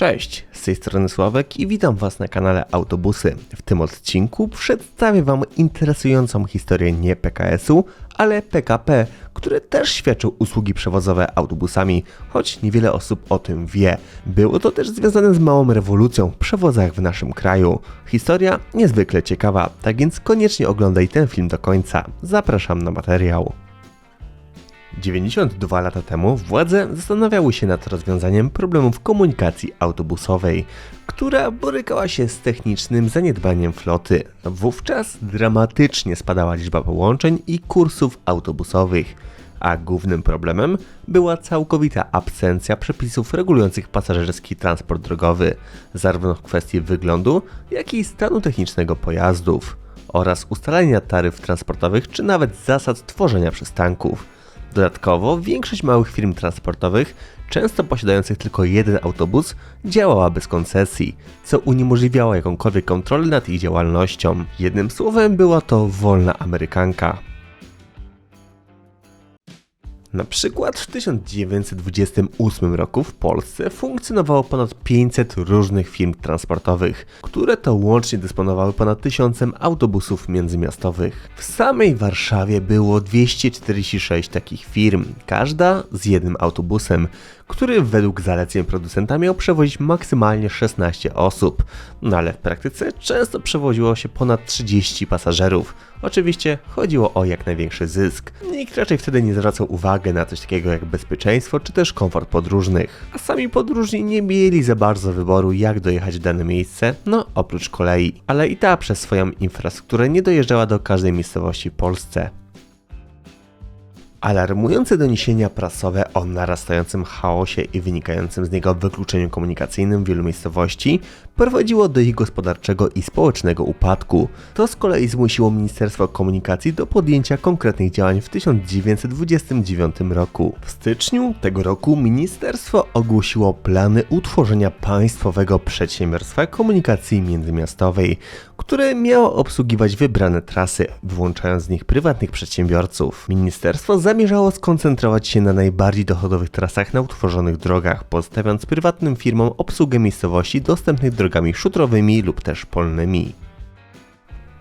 Cześć, z tej strony Sławek i witam Was na kanale Autobusy. W tym odcinku przedstawię Wam interesującą historię nie PKS-u, ale PKP, które też świadczył usługi przewozowe autobusami, choć niewiele osób o tym wie. Było to też związane z małą rewolucją w przewozach w naszym kraju. Historia niezwykle ciekawa, tak więc koniecznie oglądaj ten film do końca. Zapraszam na materiał. 92 lata temu władze zastanawiały się nad rozwiązaniem problemów komunikacji autobusowej, która borykała się z technicznym zaniedbaniem floty. Wówczas dramatycznie spadała liczba połączeń i kursów autobusowych, a głównym problemem była całkowita absencja przepisów regulujących pasażerski transport drogowy, zarówno w kwestii wyglądu, jak i stanu technicznego pojazdów oraz ustalenia taryf transportowych czy nawet zasad tworzenia przystanków. Dodatkowo większość małych firm transportowych, często posiadających tylko jeden autobus, działała bez koncesji, co uniemożliwiało jakąkolwiek kontrolę nad ich działalnością. Jednym słowem była to wolna Amerykanka. Na przykład w 1928 roku w Polsce funkcjonowało ponad 500 różnych firm transportowych, które to łącznie dysponowały ponad tysiącem autobusów międzymiastowych. W samej Warszawie było 246 takich firm, każda z jednym autobusem, który według zaleceń producenta miał przewozić maksymalnie 16 osób, no ale w praktyce często przewoziło się ponad 30 pasażerów. Oczywiście chodziło o jak największy zysk. Nikt raczej wtedy nie zwracał uwagi na coś takiego jak bezpieczeństwo czy też komfort podróżnych. A sami podróżni nie mieli za bardzo wyboru jak dojechać w dane miejsce, no oprócz kolei. Ale i ta przez swoją infrastrukturę nie dojeżdżała do każdej miejscowości w Polsce. Alarmujące doniesienia prasowe o narastającym chaosie i wynikającym z niego wykluczeniu komunikacyjnym wielu miejscowości prowadziło do ich gospodarczego i społecznego upadku. To z kolei zmusiło Ministerstwo Komunikacji do podjęcia konkretnych działań w 1929 roku. W styczniu tego roku ministerstwo ogłosiło plany utworzenia państwowego przedsiębiorstwa komunikacji międzymiastowej, które miało obsługiwać wybrane trasy, wyłączając z nich prywatnych przedsiębiorców. Ministerstwo zamierzało skoncentrować się na najbardziej dochodowych trasach na utworzonych drogach, pozostawiając prywatnym firmom obsługę miejscowości dostępnych drogami szutrowymi lub też polnymi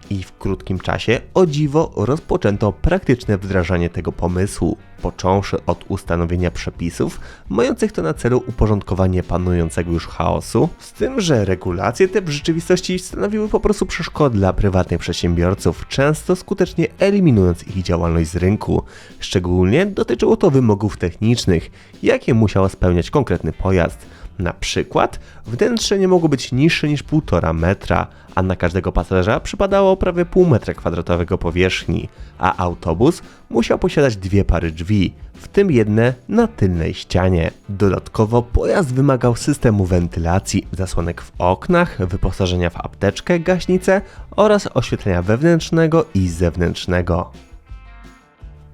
i w krótkim czasie o dziwo rozpoczęto praktyczne wdrażanie tego pomysłu, począwszy od ustanowienia przepisów mających to na celu uporządkowanie panującego już chaosu, z tym, że regulacje te w rzeczywistości stanowiły po prostu przeszkody dla prywatnych przedsiębiorców, często skutecznie eliminując ich działalność z rynku. Szczególnie dotyczyło to wymogów technicznych, jakie musiał spełniać konkretny pojazd na przykład wnętrze nie mogło być niższe niż 1,5 metra, a na każdego pasażera przypadało prawie pół metra kwadratowego powierzchni, a autobus musiał posiadać dwie pary drzwi, w tym jedne na tylnej ścianie. Dodatkowo pojazd wymagał systemu wentylacji, zasłonek w oknach, wyposażenia w apteczkę, gaśnicę oraz oświetlenia wewnętrznego i zewnętrznego.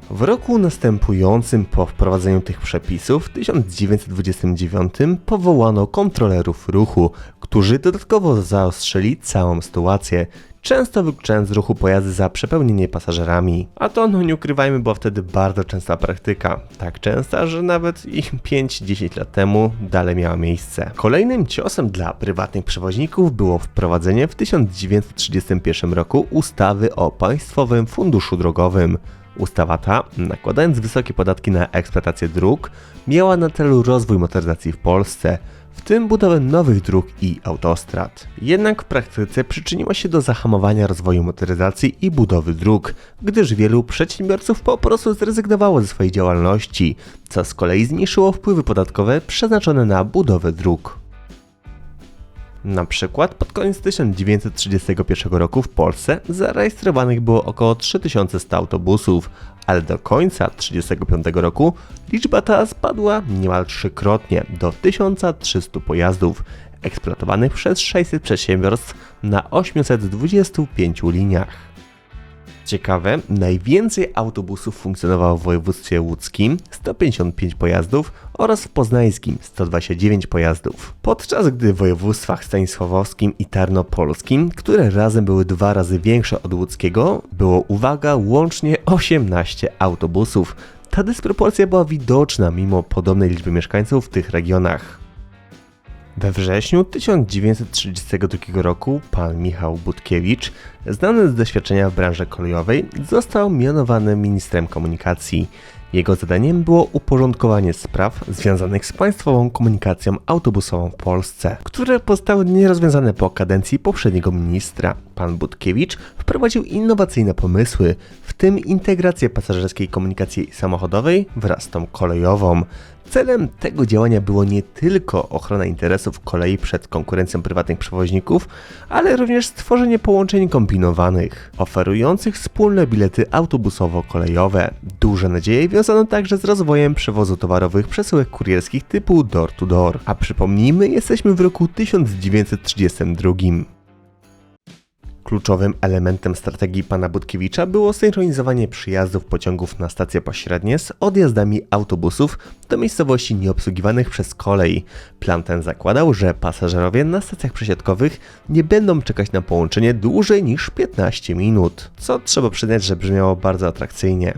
W roku następującym po wprowadzeniu tych przepisów, w 1929, powołano kontrolerów ruchu, którzy dodatkowo zaostrzyli całą sytuację, często wykluczając z ruchu pojazdy za przepełnienie pasażerami. A to, no nie ukrywajmy, była wtedy bardzo częsta praktyka. Tak częsta, że nawet i 5-10 lat temu dalej miała miejsce. Kolejnym ciosem dla prywatnych przewoźników było wprowadzenie w 1931 roku ustawy o Państwowym Funduszu Drogowym. Ustawa ta, nakładając wysokie podatki na eksploatację dróg, miała na celu rozwój motoryzacji w Polsce, w tym budowę nowych dróg i autostrad. Jednak w praktyce przyczyniła się do zahamowania rozwoju motoryzacji i budowy dróg, gdyż wielu przedsiębiorców po prostu zrezygnowało ze swojej działalności, co z kolei zmniejszyło wpływy podatkowe przeznaczone na budowę dróg. Na przykład pod koniec 1931 roku w Polsce zarejestrowanych było około 3100 autobusów, ale do końca 1935 roku liczba ta spadła niemal trzykrotnie do 1300 pojazdów eksploatowanych przez 600 przedsiębiorstw na 825 liniach. Ciekawe, najwięcej autobusów funkcjonowało w województwie łódzkim 155 pojazdów oraz w poznańskim 129 pojazdów. Podczas gdy w województwach stanisławowskim i tarnopolskim, które razem były dwa razy większe od łódzkiego, było uwaga łącznie 18 autobusów. Ta dysproporcja była widoczna mimo podobnej liczby mieszkańców w tych regionach. We wrześniu 1932 roku pan Michał Budkiewicz, znany z doświadczenia w branży kolejowej, został mianowany ministrem komunikacji. Jego zadaniem było uporządkowanie spraw związanych z państwową komunikacją autobusową w Polsce, które pozostały nierozwiązane po kadencji poprzedniego ministra. Pan Budkiewicz wprowadził innowacyjne pomysły, w tym integrację pasażerskiej komunikacji samochodowej wraz z tą kolejową. Celem tego działania było nie tylko ochrona interesów kolei przed konkurencją prywatnych przewoźników, ale również stworzenie połączeń kombinowanych, oferujących wspólne bilety autobusowo-kolejowe. Duże nadzieje wiązano także z rozwojem przewozu towarowych przesyłek kurierskich typu door-to-door. A przypomnijmy, jesteśmy w roku 1932. Kluczowym elementem strategii pana Budkiewicza było synchronizowanie przyjazdów pociągów na stacje pośrednie z odjazdami autobusów do miejscowości nieobsługiwanych przez kolej. Plan ten zakładał, że pasażerowie na stacjach przesiadkowych nie będą czekać na połączenie dłużej niż 15 minut, co trzeba przyznać, że brzmiało bardzo atrakcyjnie.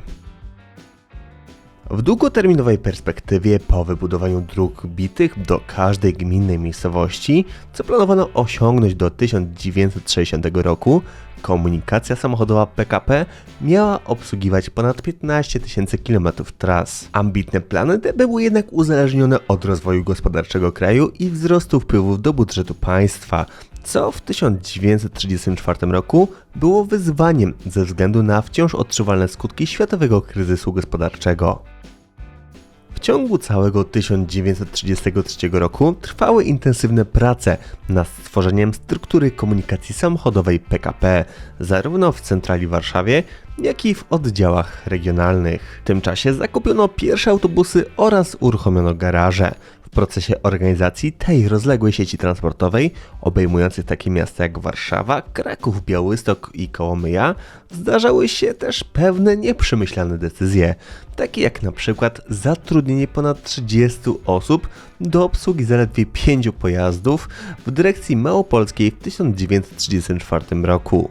W długoterminowej perspektywie po wybudowaniu dróg bitych do każdej gminnej miejscowości, co planowano osiągnąć do 1960 roku, komunikacja samochodowa PKP miała obsługiwać ponad 15 tysięcy kilometrów tras. Ambitne plany te były jednak uzależnione od rozwoju gospodarczego kraju i wzrostu wpływów do budżetu państwa, co w 1934 roku było wyzwaniem ze względu na wciąż odczuwalne skutki światowego kryzysu gospodarczego. W ciągu całego 1933 roku trwały intensywne prace nad stworzeniem struktury komunikacji samochodowej PKP, zarówno w centrali Warszawie, jak i w oddziałach regionalnych. W tym czasie zakupiono pierwsze autobusy oraz uruchomiono garaże. Procesie organizacji tej rozległej sieci transportowej, obejmującej takie miasta jak Warszawa, Kraków, Białystok i Kołomyja, zdarzały się też pewne nieprzemyślane decyzje, takie jak na przykład zatrudnienie ponad 30 osób do obsługi zaledwie 5 pojazdów w dyrekcji Małopolskiej w 1934 roku.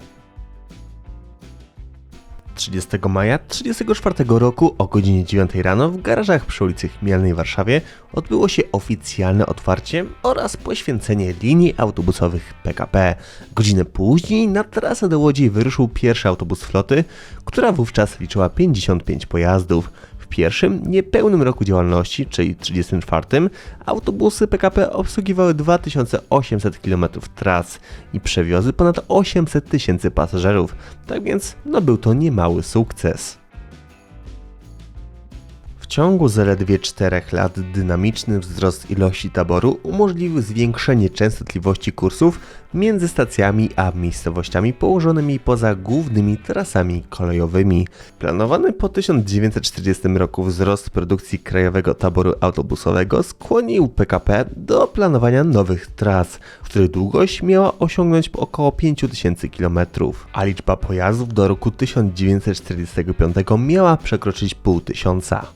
30 maja 1934 roku o godzinie 9 rano w garażach przy ulicy Chmielnej w Warszawie odbyło się oficjalne otwarcie oraz poświęcenie linii autobusowych PKP. Godzinę później na trasę do Łodzi wyruszył pierwszy autobus floty, która wówczas liczyła 55 pojazdów. W pierwszym, niepełnym roku działalności, czyli 34, autobusy PKP obsługiwały 2800 km tras i przewiozły ponad 800 tysięcy pasażerów, tak więc no był to niemały sukces. Ciągu zaledwie 4 lat dynamiczny wzrost ilości taboru umożliwił zwiększenie częstotliwości kursów między stacjami a miejscowościami położonymi poza głównymi trasami kolejowymi. Planowany po 1940 roku wzrost produkcji krajowego taboru autobusowego skłonił PKP do planowania nowych tras, których długość miała osiągnąć około 5000 km, a liczba pojazdów do roku 1945 miała przekroczyć pół tysiąca.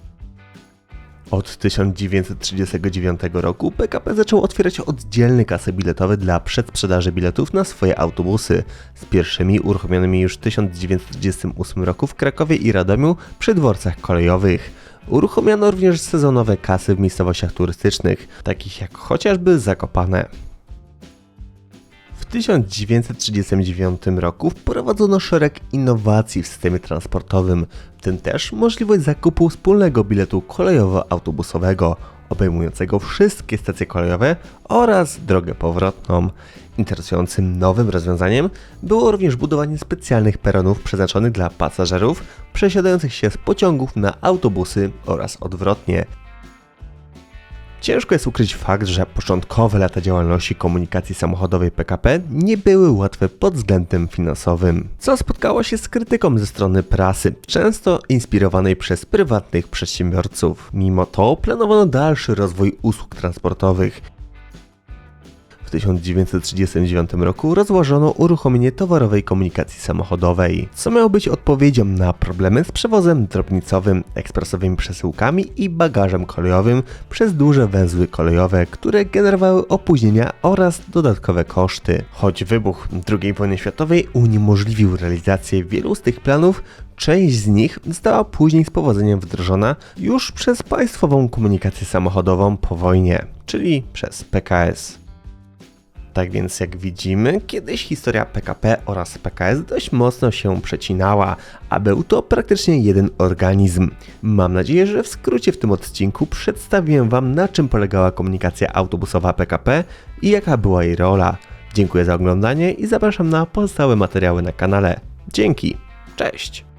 Od 1939 roku PKP zaczął otwierać oddzielne kasy biletowe dla przedsprzedaży biletów na swoje autobusy, z pierwszymi uruchomionymi już w 1938 roku w Krakowie i Radomiu przy dworcach kolejowych. Uruchomiono również sezonowe kasy w miejscowościach turystycznych, takich jak chociażby Zakopane. W 1939 roku wprowadzono szereg innowacji w systemie transportowym, w tym też możliwość zakupu wspólnego biletu kolejowo-autobusowego, obejmującego wszystkie stacje kolejowe oraz drogę powrotną. Interesującym nowym rozwiązaniem było również budowanie specjalnych peronów przeznaczonych dla pasażerów przesiadających się z pociągów na autobusy oraz odwrotnie. Ciężko jest ukryć fakt, że początkowe lata działalności komunikacji samochodowej PKP nie były łatwe pod względem finansowym, co spotkało się z krytyką ze strony prasy, często inspirowanej przez prywatnych przedsiębiorców. Mimo to planowano dalszy rozwój usług transportowych. W 1939 roku rozłożono uruchomienie towarowej komunikacji samochodowej, co miało być odpowiedzią na problemy z przewozem drobnicowym, ekspresowymi przesyłkami i bagażem kolejowym przez duże węzły kolejowe, które generowały opóźnienia oraz dodatkowe koszty. Choć wybuch II wojny światowej uniemożliwił realizację wielu z tych planów, część z nich została później z powodzeniem wdrożona już przez państwową komunikację samochodową po wojnie, czyli przez PKS. Tak więc jak widzimy, kiedyś historia PKP oraz PKS dość mocno się przecinała, a był to praktycznie jeden organizm. Mam nadzieję, że w skrócie w tym odcinku przedstawiłem Wam na czym polegała komunikacja autobusowa PKP i jaka była jej rola. Dziękuję za oglądanie i zapraszam na pozostałe materiały na kanale. Dzięki, cześć!